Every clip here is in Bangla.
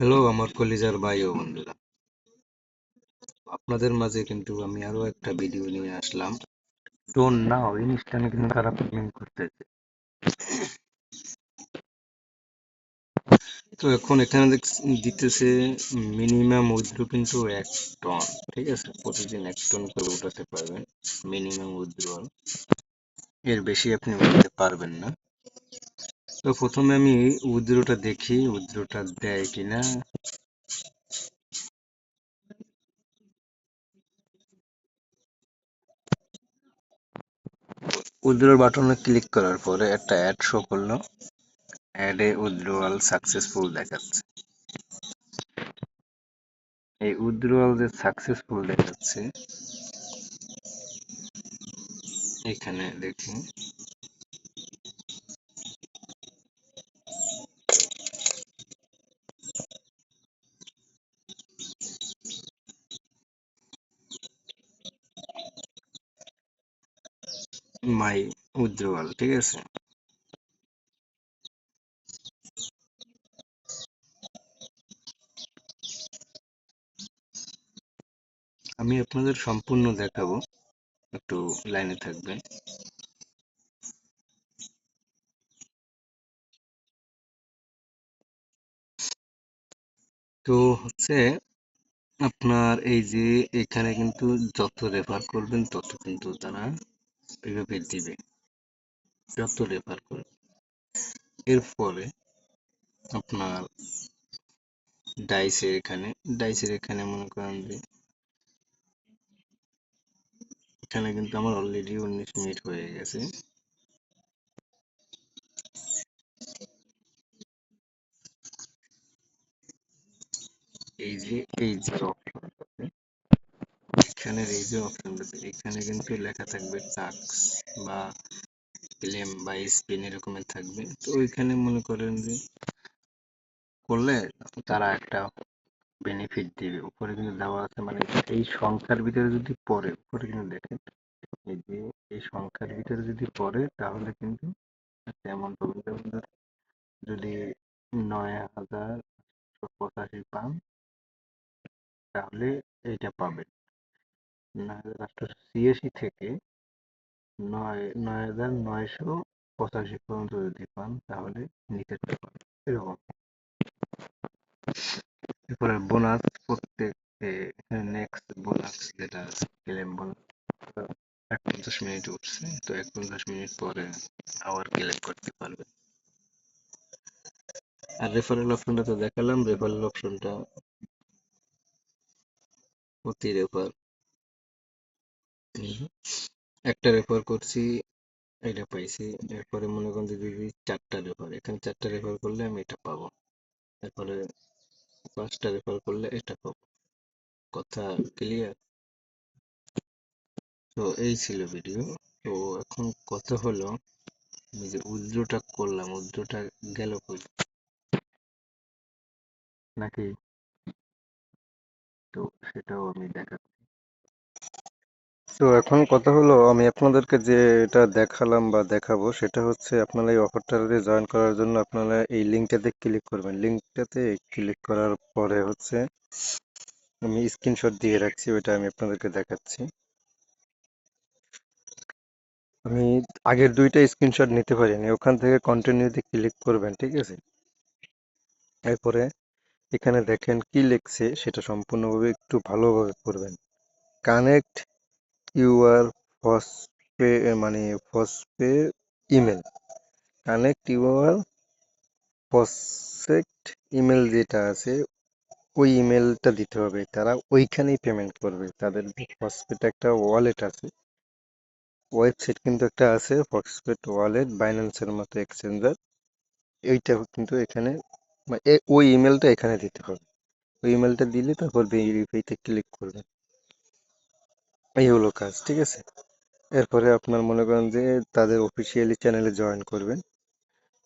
হ্যালো আমার কলিজার ভাই ও বন্ধুরা। আপনাদের মাঝে কিন্তু আমি আরও একটা ভিডিও নিয়ে আসলাম। টোন না নাও ইনস্টানে কিন্তু তারা পেমেন্ট করতেছে। তো এখন এখানে দিতেছে মিনিমাম উইথড্র কিন্তু এক টন ঠিক আছে? প্রতিদিন এক টন করে উঠাতে পারবেন মিনিমাম উইথড্রয়াল এর বেশি আপনি উঠাতে পারবেন না। তো প্রথমে আমি উইথড্রটা দেখি উইথড্রটা দেয় কিনা। উইথড্র বাটনে ক্লিক করার পরে একটা অ্যাড শো করল। অ্যাডে উইথড্রয়াল সাকসেসফুল দেখাচ্ছে। এই উইথড্রয়াল যে সাকসেসফুল দেখাচ্ছে, এখানে দেখি। মাই উইথড্রয়াল ঠিক আছে? আমি আপনাদের সম্পূর্ণ দেখাবো, একটু লাইনে থাকবেন। তো হচ্ছে, আপনার এই যে এখানে কিন্তু যত রেফার করবেন তত কিন্তু তারা এভাবে দিবে। যত রেফার করবেন এরপরে আপনার ডাইসের এখানে ডাইসের এখানে মনে করেন যে এখানে কিন্তু আমার অলরেডি উনিশ মিনিট হয়ে গেছে। এই যে এই যে এখানের এই যে অপশনটাতে এখানে কিন্তু লেখা থাকবে টাক্স বা ক্লেম বা স্পিন এরকমের থাকবে। তো ওইখানে মনে করেন যে করলে তারা একটা বেনিফিট দিবে। উপরে কিন্তু দেওয়া আছে মানে এই সংখ্যার ভিতরে যদি পড়ে, উপরে কিন্তু দেখেন, এই যে এই সংখ্যার ভিতরে যদি পড়ে তাহলে কিন্তু তেমন পাবেন যেমন যদি নয় হাজার পঁচাশি পান তাহলে এইটা পাবেন ছিয়াশি থেকে নয় নয় হাজার নয়শো পঁচাশি পর্যন্ত যদি পান, তাহলে নিচেরটা পাবেন এরকম। এরপরে বোনাস প্রত্যেক নেক্সট বোনাস যেটা ক্লেম বোনাস এক পঞ্চাশ মিনিট উঠছে, তো এক পঞ্চাশ মিনিট পরে আবার ক্লেম করতে পারবে। আর রেফারেল অপশনটা তো দেখালাম রেফারেল অপশনটা প্রতি রেফার একটা রেফার করছি এটা পাইছি। এরপরে মনে করেন যদি চারটা রেফার এখানে চারটা রেফার করলে আমি এটা পাবো। তারপরে পাঁচটা রেফার করলে এটা পাবো। কথা ক্লিয়ার তো এই ছিল ভিডিও তো এখন কথা হলো আমি যে উইথড্রটা করলাম উইথড্রটা গেল কই? নাকি? তো সেটাও আমি দেখাচ্ছি। তো এখন কথা হলো, আমি আপনাদেরকে যে এটা দেখালাম বা দেখাবো সেটা হচ্ছে আপনারা এই অফারটাতে জয়েন করার জন্য আপনারা এই লিঙ্কটাতে ক্লিক করবেন। লিঙ্কটাতে ক্লিক করার পরে হচ্ছে আমি স্ক্রিনশট দিয়ে রাখছি, ওইটা আমি আপনাদেরকে দেখাচ্ছি। আমি আগের দুইটা স্ক্রিনশট নিতে পারিনি, ওখান থেকে কন্টিনিউতে ক্লিক করবেন, ঠিক আছে? এরপরে এখানে দেখেন কি লিখছে, সেটা সম্পূর্ণভাবে একটু ভালোভাবে করবেন কানেক্ট ইউআর ফসপে মানে ফসপে ইমেল। কানেক্ট ইউআর ফসেক্ট ইমেল যেটা আছে, ওই ইমেলটা দিতে হবে। তারা ওইখানেই পেমেন্ট করবে। তাদের ফসপেট একটা ওয়ালেট আছে। ওয়েবসাইট কিন্তু একটা আছে ফক্সপেট ওয়ালেট, বাইন্যান্সের মতো এক্সচেঞ্জার। এইটা কিন্তু এখানে মানে ওই ইমেলটা এখানে দিতে হবে। ওই ইমেলটা দিলে তারপর ভেরিফাইতে ক্লিক করবেন এই হলো কাজ, ঠিক আছে? এরপরে আপনার মনে করেন যে তাদের অফিসিয়ালি চ্যানেলে জয়েন করবেন।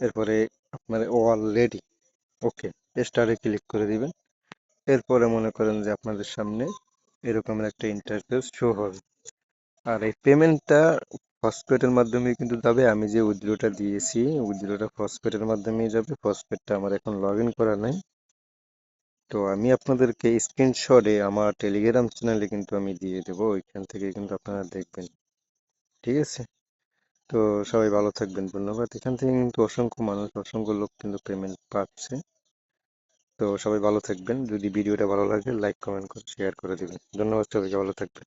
এরপরে আপনার অলরেডি ওকে স্টারে ক্লিক করে দিবেন। এরপরে মনে করেন যে আপনাদের সামনে এরকমের একটা ইন্টারফেস শো হবে। আর এই পেমেন্টটা ফসপেটের মাধ্যমে কিন্তু যাবে। আমি যে উইথড্রটা দিয়েছি উইথড্রটা ফসপেটের মাধ্যমেই যাবে। ফসপেটটা আমার এখন লগ ইন করা নাই। তো আমি আপনাদেরকে স্ক্রিনশটে আমার টেলিগ্রাম চ্যানেলে কিন্তু আমি দিয়ে দেব, ওইখান থেকে কিন্তু আপনারা দেখবেন। ঠিক আছে? তো সবাই ভালো থাকবেন, ধন্যবাদ। এখান থেকে কিন্তু অসংখ্য মানুষ, অসংখ্য লোক কিন্তু পেমেন্ট পাচ্ছে। তো সবাই ভালো থাকবেন। যদি ভিডিওটা ভালো লাগে লাইক কমেন্ট করে শেয়ার করে দেবেন। ধন্যবাদ সবাইকে, ভালো থাকবেন।